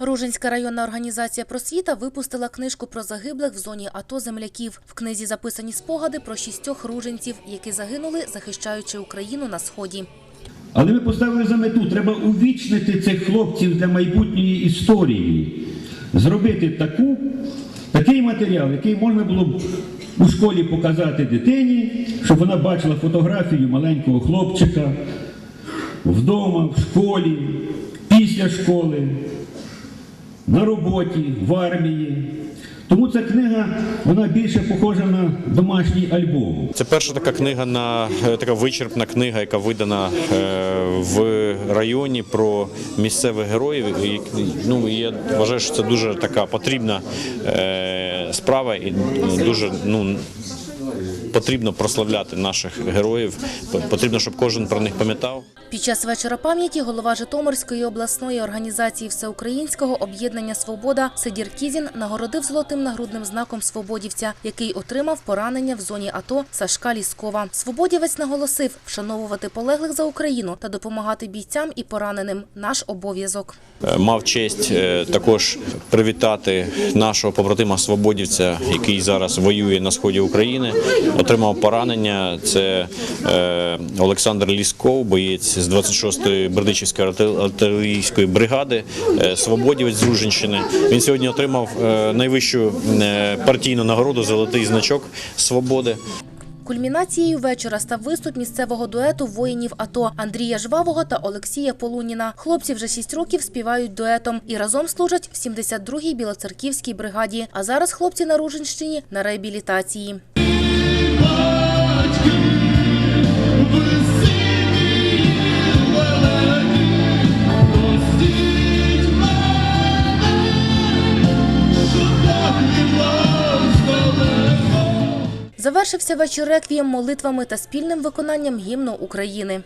Ружинська районна організація просвіта випустила книжку про загиблих в зоні АТО земляків. В книзі записані спогади про шістьох ружинців, які загинули, захищаючи Україну на сході. Але ми поставили за мету, треба увічнити цих хлопців для майбутньої історії, зробити таку, такий матеріал, який можна було б у школі показати дитині, щоб вона бачила фотографію маленького хлопчика вдома, в школі, після школи, на роботі, в армії. Тому ця книга вона більше похожа на домашній альбом. Це перша така книга на е, така вичерпна книга, яка видана е, в районі про місцевих героїв. І, Ну я вважаю, що це дуже така потрібна е, справа і дуже ну. Потрібно прославляти наших героїв. Потрібно, щоб кожен про них пам'ятав. Під час вечора пам'яті голова Житомирської обласної організації Всеукраїнського об'єднання Свобода Сидір Кізін нагородив золотим нагрудним знаком свободівця, який отримав поранення в зоні АТО Сашка Ліскова. Свободівець наголосив вшановувати полеглих за Україну та допомагати бійцям і пораненим наш обов'язок. Е, Мав честь е, також привітати нашого побратима свободівця, який зараз воює на сході України. Отримав поранення. Це е, Олександр Лісков, боєць з 26-ї Бердичівської арти- артилерійської бригади, е, свободівець з Ружинщини. Він сьогодні отримав е, найвищу е, партійну нагороду Золотий значок свободи. Кульмінацією вечора став виступ місцевого дуету воїнів АТО Андрія Жвавого та Олексія Полуніна. Хлопці вже шість років співають дуетом і разом служать в 72-й білоцерківській бригаді. А зараз хлопці на Ружинщині на реабілітації. Завершився вечір реквієм молитвами та спільним виконанням гімну України.